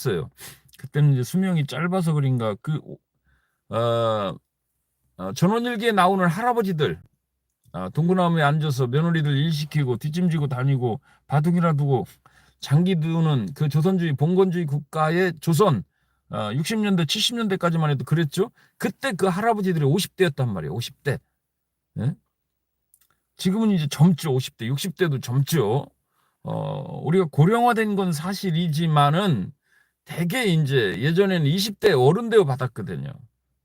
했어요. 그때는 이제 수명이 짧아서 그런가 그 어, 어, 전원일기에 나오는 할아버지들 아, 동그나무에 앉아서 며느리들 일 시키고 뒷짐지고 다니고 바둑이나 두고 장기 두는 그 조선주의 봉건주의 국가의 조선 어, 60년대 70년대까지만 해도 그랬죠. 그때 그 할아버지들이 50대였단 말이에요. 50대. 예? 지금은 이제 젊죠. 50대, 60대도 젊죠. 어, 우리가 고령화된 건 사실이지만은 대개 이제 예전에는 20대 어른 대우 받았거든요.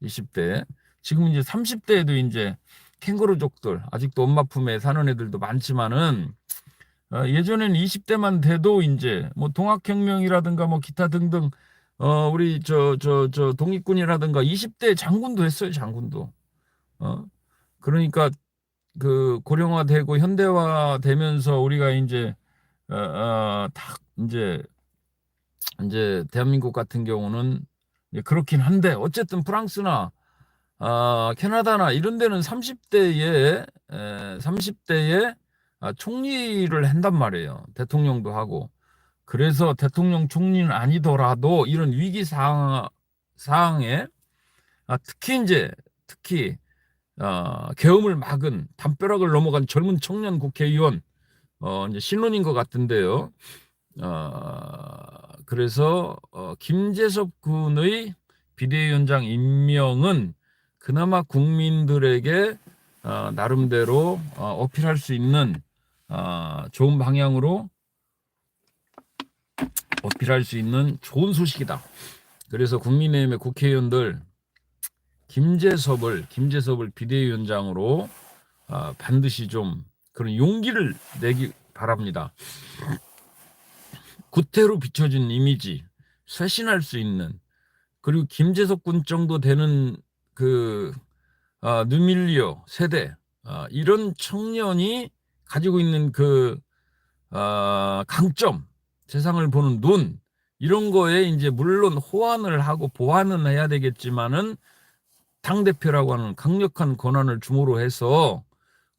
20대. 지금 이제 30대에도 이제 캥거루족들 아직도 엄마 품에 사는 애들도 많지만은 어, 예전에는 20대만 돼도 이제 뭐 동학혁명이라든가 뭐 기타 등등 어 우리 저 저 저 독립군이라든가 20대 장군도 했어요 장군도 어 그러니까 그 고령화되고 현대화되면서 우리가 이제 어딱 이제 이제 대한민국 같은 경우는 그렇긴 한데 어쨌든 프랑스나 아, 캐나다나 이런 데는 30대에 에, 30대에 아, 총리를 한단 말이에요. 대통령도 하고. 그래서 대통령 총리는 아니더라도 이런 위기 상황 상황에 아, 특히 이제 특히 어, 계엄을 막은 담벼락을 넘어간 젊은 청년 국회의원 어, 이제 신론인 것 같은데요. 어, 그래서 어, 김재섭 군의 비대위원장 임명은 그나마 국민들에게 어, 나름대로 어, 어필할 수 있는 어, 좋은 방향으로 어필할 수 있는 좋은 소식이다. 그래서 국민의힘의 국회의원들 김재섭을 김재섭을 비대위원장으로 어, 반드시 좀 그런 용기를 내기 바랍니다. 구태로 비춰진 이미지, 쇄신할 수 있는 그리고 김재석 군 정도 되는 그 어, 누밀리오 세대 어, 이런 청년이 가지고 있는 그 어, 강점, 세상을 보는 눈 이런 거에 이제 물론 호환을 하고 보완은 해야 되겠지만은 당 대표라고 하는 강력한 권한을 주모로 해서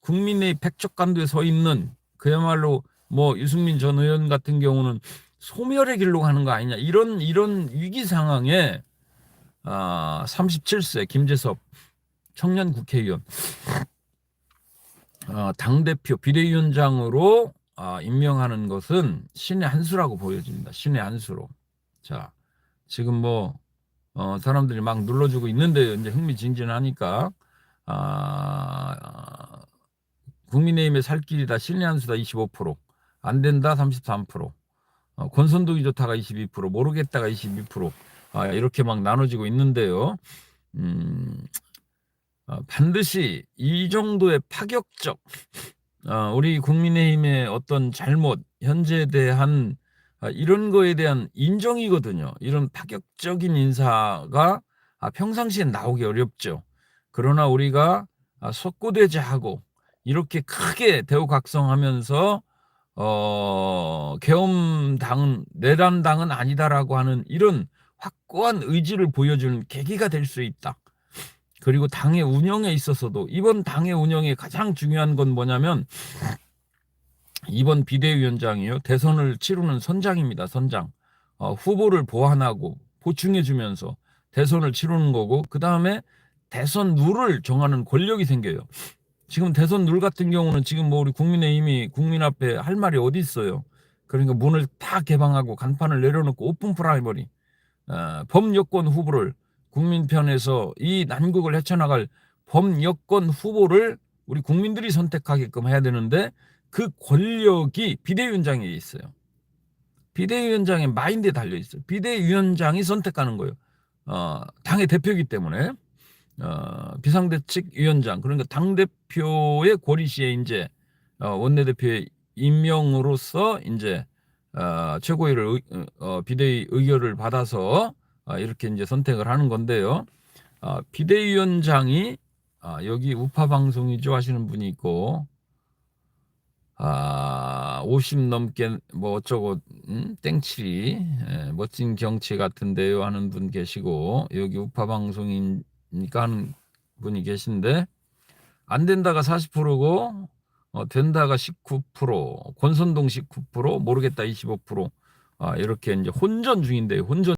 국민의 백척간도에 서 있는 그야말로 뭐 유승민 전 의원 같은 경우는 소멸의 길로 가는 거 아니냐 이런 이런 위기 상황에 아 37세 김재섭 청년 국회의원 어, 당 대표 비대위원장으로 아, 임명하는 것은 신의 한 수라고 보여집니다. 신의 한 수로. 자 지금 뭐 어, 사람들이 막 눌러주고 있는데 이제 흥미진진하니까 아, 국민의힘의 살 길이다 신의 한 수다 25%안 된다 33%. 어, 권선동이 좋다가 22%, 모르겠다가 22%, 아, 이렇게 막 나눠지고 있는데요. 음, 어, 반드시 이 정도의 파격적, 어, 우리 국민의힘의 어떤 잘못, 현재에 대한 아, 이런 거에 대한 인정이거든요. 이런 파격적인 인사가 아, 평상시에 나오기 어렵죠. 그러나 우리가 아, 석고대자하고 이렇게 크게 대우각성하면서 어, 계엄 당, 내란 당은 아니다라고 하는 이런 확고한 의지를 보여주는 계기가 될 수 있다. 그리고 당의 운영에 있어서도 이번 당의 운영에 가장 중요한 건 뭐냐면 이번 비대위원장이요. 대선을 치르는 선장입니다. 선장. 어, 후보를 보완하고 보충해 주면서 대선을 치르는 거고 그 다음에 대선 룰을 정하는 권력이 생겨요. 지금 대선 룰 같은 경우는 지금 뭐 우리 국민의힘이 국민 앞에 할 말이 어디 있어요. 그러니까 문을 다 개방하고 간판을 내려놓고 오픈 프라이머리 어, 범여권 후보를 국민 편에서 이 난국을 헤쳐나갈 범여권 후보를 우리 국민들이 선택하게끔 해야 되는데 그 권력이 비대위원장에 있어요. 비대위원장의 마인드에 달려 있어요. 비대위원장이 선택하는 거예요. 어, 당의 대표이기 때문에 어, 비상대책 위원장 그러니까 당 대표의 고리시에 이제 어, 원내대표의 임명으로서 이제 어, 최고위를 의, 어, 비대위 의결을 받아서 어, 이렇게 이제 선택을 하는 건데요. 어, 비대위원장이 아, 여기 우파 방송이죠 하시는 분이 있고 아, 50 넘게 뭐 어쩌고 음, 땡칠이 예, 멋진 경치 같은데요 하는 분 계시고 여기 우파 방송이니까 하는 분이 계신데 안 된다가 40%고 어, 된다가 19% 권선동 19% 모르겠다 25% 아, 이렇게 이제 혼전 중인데 혼전